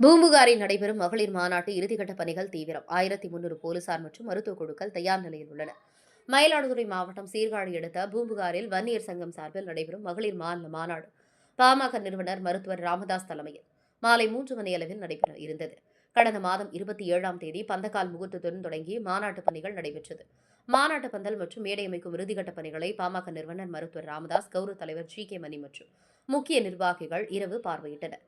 பூம்புகாரில் நடைபெறும் மகளிர் மாநாட்டு இறுதிக்கட்ட பணிகள் தீவிரம். ஆயிரத்தி முன்னூறு போலீசார் மற்றும் மருத்துவக் குழுக்கள் தயார் நிலையில் உள்ளன மயிலாடுதுறை மாவட்டம் சீர்காழி அடுத்த பூம்புகாரில் வன்னியர் சங்கம் சார்பில் நடைபெறும் மகளிர் மாநில மாநாடு. பாமக நிறுவனர் மருத்துவர் ராமதாஸ் தலைமையில் மாலை மூன்று மணி அளவில் நடைபெற இருந்தது. கடந்த மாதம் இருபத்தி ஏழாம் தேதி பந்தக்கால் முகூர்த்தத்துடன் தொடங்கி மாநாட்டு பணிகள் நடைபெற்றது. மாநாட்டு பந்தல் மற்றும் மேடை அமைக்கும் இறுதிக்கட்ட பணிகளை பாமக நிறுவனர் மருத்துவர் ராமதாஸ் கௌரவ தலைவர் ஜி கே மணி மற்றும் முக்கிய நிர்வாகிகள் இரவு பார்வையிட்டனர்.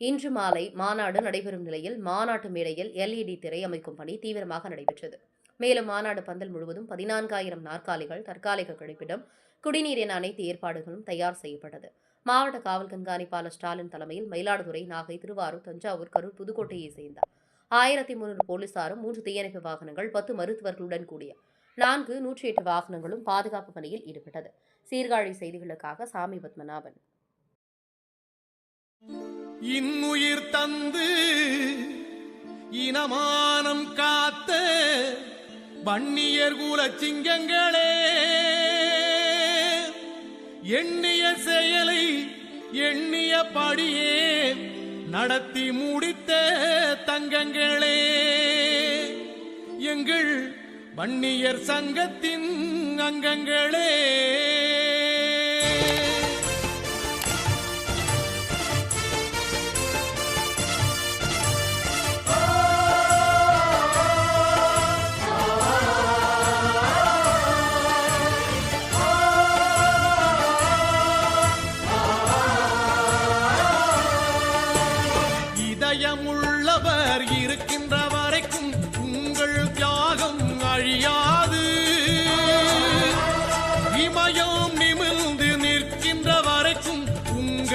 இன்று மாலை மாநாடு நடைபெறும் நிலையில் மாநாட்டு மேடையில் எல்இடி திரை அமைக்கும் பணி தீவிரமாக நடைபெற்றது. மேலும் மாநாடு பந்தல் முழுவதும் பதினான்காயிரம் நாற்காலிகள் தற்காலிக கழிப்பிடம் குடிநீர் என அனைத்து ஏற்பாடுகளும் தயார் செய்யப்பட்டது. மாவட்ட காவல் கண்காணிப்பாளர் ஸ்டாலின் தலைமையில் மயிலாடுதுறை நாகை திருவாரூர் தஞ்சாவூர் கரூர் புதுக்கோட்டையை சேர்ந்தார் ஆயிரத்தி முன்னூறு போலீசாரும் மூன்று தீயணைப்பு வாகனங்கள் பத்து மருத்துவர்களுடன் கூடிய நான்கு நூற்றி எட்டு வாகனங்களும் பாதுகாப்பு பணியில் ஈடுபட்டது. சீர்காழி செய்திகளுக்காக சாமி பத்மநாபன். இன்னுயிர் தந்து இனமானம் காத்த வன்னியர் குல சிங்கங்களே எண்ணிய செயலை எண்ணிய படியே நடத்தி முடித்த தங்கங்களே. எங்கள் வன்னியர் சங்கத்தின் அங்கங்களே.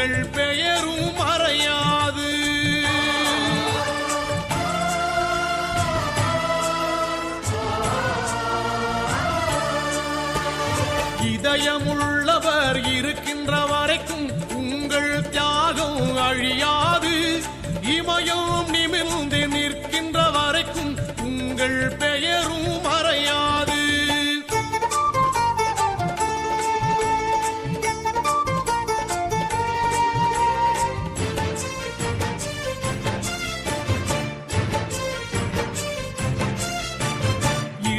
உங்கள் பெயரும் மறையாது. இதயமுள்ளவர் இருக்கின்ற வரைக்கும் உங்கள் தியாகம் அழியாது. இமயம் நிமிர்ந்து நிற்கின்ற வரைக்கும் உங்கள் பெயரும்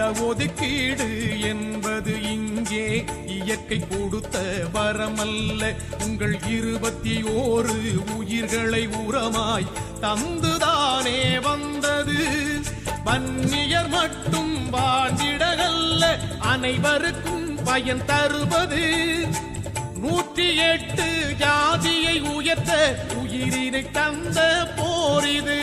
இடஒதுக்கீடு என்பது இங்கே இயற்கை கொடுத்த வரமல்ல. உங்கள் இருபத்தி ஓரு உயிர்களை உரமாய் தந்துதானே வந்தது. வன்னியர் மட்டும் வாழ்ந்திடகல்ல அனைவருக்கும் பயன் தருவது. நூற்றி எட்டு ஜாதியை உயர்த்த உயிரினை தந்த போரிது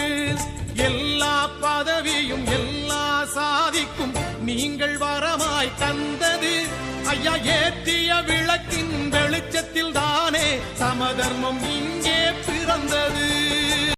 நீங்கள் வரமாய் தந்தது. ஐயா ஏற்றிய விளக்கின் வெளிச்சத்தில் தானே சமதர்மம் இங்கே பிறந்தது.